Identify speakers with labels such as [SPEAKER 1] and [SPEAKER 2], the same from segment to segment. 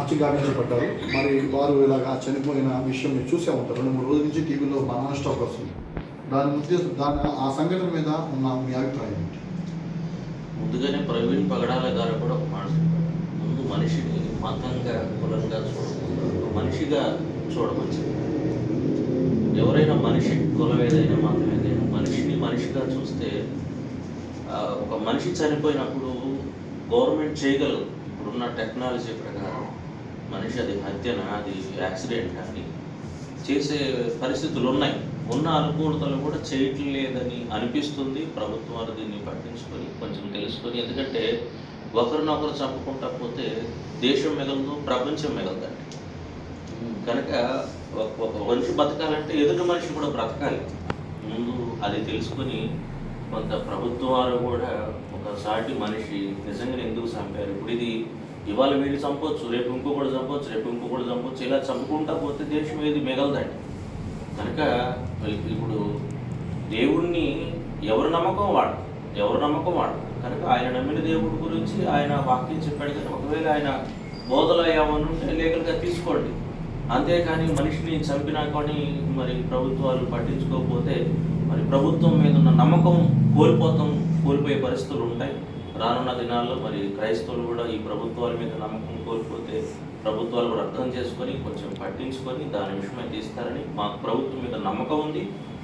[SPEAKER 1] హత్యగా పడ్డారు. మరి వారు ఇలాగా చనిపోయిన విషయం మీరు చూసే ఉంటారు. రెండు మూడు రోజుల నుంచి టీవీలో నాన్ స్టాప్ వస్తుంది. దాని ఉద్దేశం దాని ఆ సంఘటన మీద ఉన్న మీ అభిప్రాయం ఏంటి?
[SPEAKER 2] ముందుగానే ప్రవీణ్ పగడాల గారు కూడా ఒక మాట ముందు మనిషిని మతంగా కులంగా చూడకుండా ఒక మనిషిగా చూడవచ్చు ఎవరైనా మనిషి కులం ఏదైనా మతం ఏదైనా మనిషిని మనిషిగా చూస్తే ఒక మనిషి చనిపోయినప్పుడు గవర్నమెంట్ చేయగలదు. ఇప్పుడున్న టెక్నాలజీ ప్రకారం. మనిషి అది హత్యనా అది యాక్సిడెంట్ అని చేసే పరిస్థితులు ఉన్నాయి ఉన్న అనుకూలతలు కూడా చేయట్లేదని అనిపిస్తుంది. ప్రభుత్వాలు దీన్ని పట్టించుకొని కొంచెం తెలుసుకొని ఎందుకంటే ఒకరినొకరు చంపుకుంటా పోతే దేశం మిగలదు ప్రపంచం మిగలదండి. కనుక ఒక- ఒక మనిషి బతకాలంటే ఎదుటి మనిషి కూడా బ్రతకాలి. ముందు అది తెలుసుకొని కొంత ప్రభుత్వాలు కూడా ఒక సాటి మనిషి నిజంగా ఎందుకు చంపారు? ఇప్పుడు ఇది ఇవాళ వీళ్ళు చంపొచ్చు రేపు ఇంకొకటి చంపొచ్చు రేపు ఇంకొకటి చంపొచ్చు ఇలా చంపుకుంటా పోతే దేశం ఏది మిగలదండి. కనుక ఇప్పుడు దేవుణ్ణి ఎవరి నమ్మకం వాడు ఎవరి నమ్మకం వాడు కనుక ఆయన నమ్మిన దేవుడి గురించి ఆయన వాక్యం చెప్పాడు కానీ ఒకవేళ ఆయన బోధలు ఏమని ఉంటే లేఖలుగా తీసుకోండి. అంతేకాని మనిషిని చంపినా కానీ మరి ప్రభుత్వాలు పట్టించుకోకపోతే మరి ప్రభుత్వం మీద ఉన్న నమ్మకం కోల్పోతాం కోల్పోయే పరిస్థితులు ఉంటాయి. రానున్న దినాల్లో మరి క్రైస్తవులు కూడా ఈ ప్రభుత్వాల మీద నమ్మకం కోల్పోతే ప్రభుత్వాలు కూడా అర్థం చేసుకొని కొంచెం పట్టించుకొని దాని విషయమై తీస్తారని మాకు ప్రభుత్వం మీద నమ్మకం ఉంది.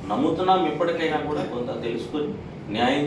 [SPEAKER 2] నమ్ముతున్నాం ఇప్పటికైనా కూడా కొంత తెలుసుకొని న్యాయం